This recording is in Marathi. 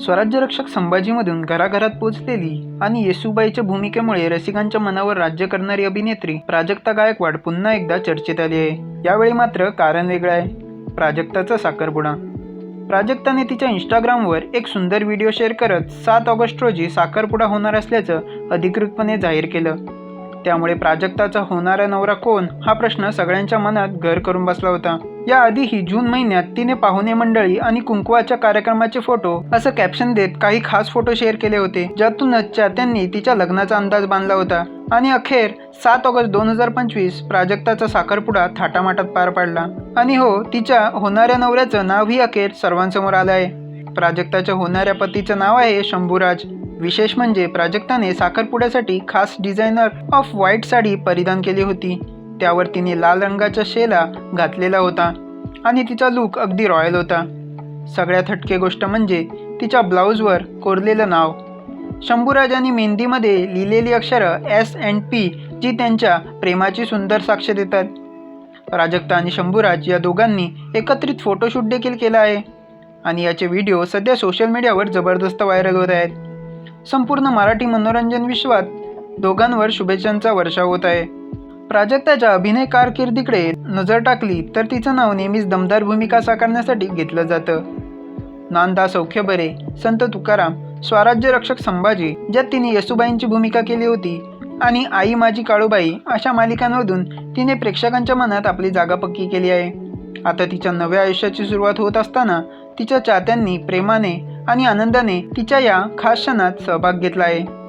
स्वराज्यरक्षक संभाजीमधून घराघरात पोहोचलेली आणि येसुबाईच्या भूमिकेमुळे रसिकांच्या मनावर राज्य करणारी अभिनेत्री प्राजक्ता गायकवाड पुन्हा एकदा चर्चेत आली आहे. यावेळी मात्र कारण वेगळं आहे. प्राजक्ताचा साखरपुडा प्राजक्ताने तिच्या इंस्टाग्रामवर एक सुंदर व्हिडिओ शेअर करत सात ऑगस्ट रोजी साखरपुडा होणार असल्याचं अधिकृतपणे जाहीर केलं. त्यामुळे प्राजक्ताचा होणारा नवरा कोण? हा प्रश्न सगळ्यांच्या मनात घर करून बसला होता. याआधीही जून महिन्यात तिने पाहुणे मंडळी आणि कुंकुवाच्या कार्यक्रमाचे फोटो असं कॅप्शन देत काही खास फोटो शेअर केले होते. ज्यातूनच चाहत्यांनी तिच्या लग्नाचा अंदाज बांधला होता. आणि अखेर सात ऑगस्ट दोन हजार पंचवीस प्राजक्ताचा साखरपुडा थाटामाटात पार पाडला. आणि हो तिच्या होणाऱ्या नवऱ्याचं नावही अखेर सर्वांसमोर आलं आहे. प्राजक्ताच्या होणाऱ्या पतीचं नाव आहे शंभूराज. विशेष म्हणजे प्राजक्ताने साखरपुड्यासाठी खास डिझायनर ऑफ व्हाईट साडी परिधान केली होती. त्यावर तिने लाल रंगाच्या शेला घातलेला होता आणि तिचा लूक अगदी रॉयल होता. सगळ्यात हटके गोष्ट म्हणजे तिच्या ब्लाऊजवर कोरलेलं नाव. शंभूराजांनी मेहंदीमध्ये लिहिलेली अक्षरं एस अँड पी जी त्यांच्या प्रेमाची सुंदर साक्ष देतात. प्राजक्ता आणि शंभूराज या दोघांनी एकत्रित फोटोशूट देखील केला आहे. आणि याचे व्हिडिओ सध्या सोशल मीडियावर जबरदस्त व्हायरल होत आहेत. संपूर्ण मराठी मनोरंजन विश्वात दोघांवर शुभेच्छांचा वर्षा होत आहे. प्राजक्ताच्या अभिनय कारकिर्दीकडे नजर टाकली तर तिचं नाव नेहमीच दमदार भूमिका साकारण्यासाठी घेतलं जातं. नांदा सौख्य बरे संत तुकाराम स्वराज्य रक्षक संभाजी ज्यात तिने येसुबाईंची भूमिका केली होती आणि आई माझी काळूबाई अशा मालिकांमधून तिने प्रेक्षकांच्या मनात आपली जागा पक्की केली आहे. आता तिच्या नव्या आयुष्याची सुरुवात होत असताना तिच्या चाहत्यांनी प्रेमाने आणि आनंदाने तिच्या या खास क्षणात सहभाग घेतला आहे.